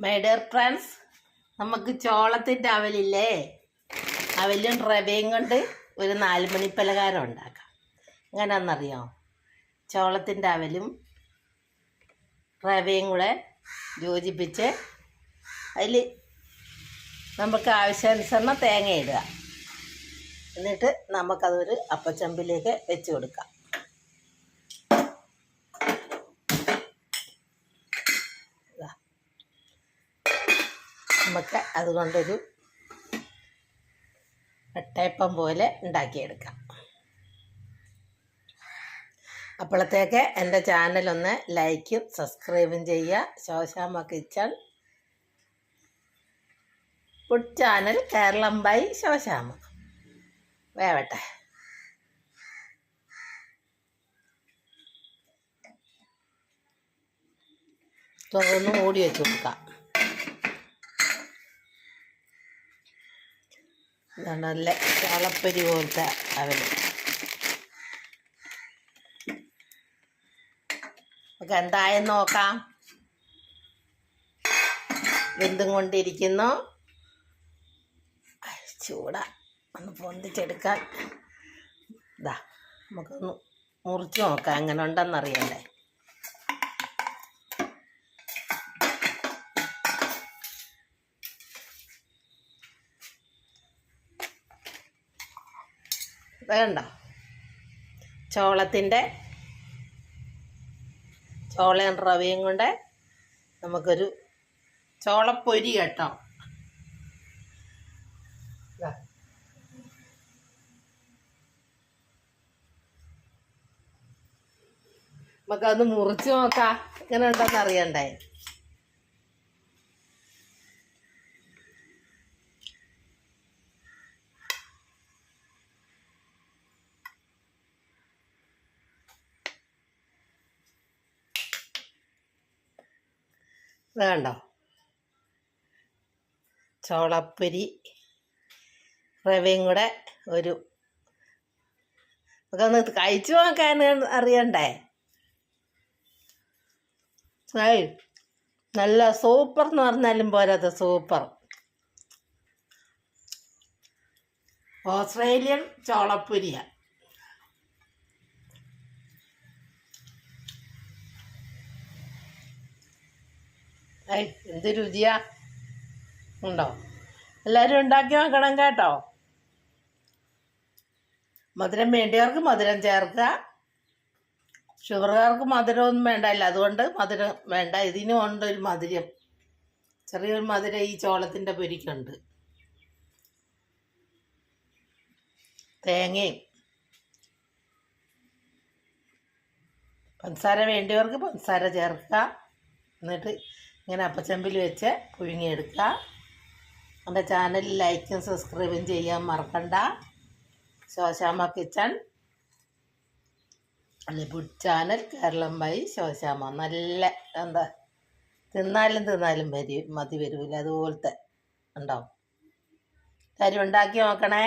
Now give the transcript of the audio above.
My dear friends നമുക്ക് ചോളത്തിന്റെ അവലില്ലേ? അവലും റവയും കൊണ്ട് ഒരു നാല് മണി പലഹാരം ഉണ്ടാക്കാം. എങ്ങനെയാണെന്നറിയോ? ചോളത്തിന്റെ അവലും റവയും കൂടെ യോജിപ്പിച്ച് അതിൽ നമുക്ക് ആവശ്യാനുസരണം തേങ്ങ ഇടുക എന്നിട്ട് നമുക്കതൊരു അപ്പച്ചമ്പിലേക്ക് വെച്ച് കൊടുക്കാം. നമുക്ക് അതുകൊണ്ടൊരു വെട്ടയപ്പം പോലെ ഉണ്ടാക്കിയെടുക്കാം. അപ്പോഴത്തേക്ക് എന്റെ ചാനലൊന്ന് ലൈക്കും സബ്സ്ക്രൈബും ചെയ്യുക. Shoshamma kitchen. Food channel Keralam by Shoshamma വേവട്ടെ. തുറന്ന് ഓടി വെച്ച് കൊടുക്കാം. ഇതാണ് നല്ല ചാളപ്പരി പോലത്തെ അവൽ. നമുക്ക് എന്തായെന്ന് നോക്കാം. വെന്തും കൊണ്ടിരിക്കുന്നു. ചൂട. ഒന്ന് പൊന്തിച്ചെടുക്കാൻ. ഇതാ നമുക്കൊന്ന് മുറിച്ച് നോക്കാം എങ്ങനെ ഉണ്ടെന്നറിയണ്ടേ വേണ്ട ചോളത്തിന്റെ ചോളയും റവയും കൊണ്ട് നമുക്കൊരു ചോളപ്പൊരി കേട്ടോ. നമുക്കത് മുറിച്ച് നോക്കാം. എങ്ങനെ ഉണ്ടെന്ന് അറിയണ്ടേ? കണ്ടോ ചോളപ്പൊരി റവയും കൂടെ ഒരു നമുക്കൊന്ന് കഴിച്ചു നോക്കാൻ അറിയണ്ടേ? ഏയ് നല്ല സൂപ്പർ എന്ന് പറഞ്ഞാലും പോരാത്ത സൂപ്പർ. ഓസ്ട്രേലിയൻ ചോളപ്പൊരിയ. എന്ത് രുചിയാ? ഉണ്ടോ? എല്ലാവരും ഉണ്ടാക്കി നോക്കണം കേട്ടോ. മധുരം വേണ്ടിയവർക്ക് മധുരം ചേർക്കുക ഷുഗറുകാർക്ക് മധുരമൊന്നും വേണ്ടല്ല അതുകൊണ്ട് മധുരം വേണ്ട. ഇതിനും ഉണ്ട് ഒരു മധുരം. ചെറിയൊരു മധുരം ഈ ചോളത്തിന്റെ പൊരിക്കുണ്ട്. തേങ്ങയും. പഞ്ചസാര വേണ്ടിയവർക്ക് പഞ്ചസാര ചേർക്കുക എന്നിട്ട് ഇങ്ങനെ അപ്പച്ചമ്പിൽ വെച്ച് പുഴുങ്ങിയെടുക്കുക. എന്റെ ചാനൽ ലൈക്കും സബ്സ്ക്രൈബും ചെയ്യാൻ മറക്കണ്ട. Shoshamma kitchen. Food channel Keralam by Shoshamma നല്ല എന്താ തിന്നാലും തിന്നാലും വരി മതി വരൂല. അതുപോലത്തെ ഉണ്ടാവും കാര്യം ഉണ്ടാക്കി നോക്കണേ.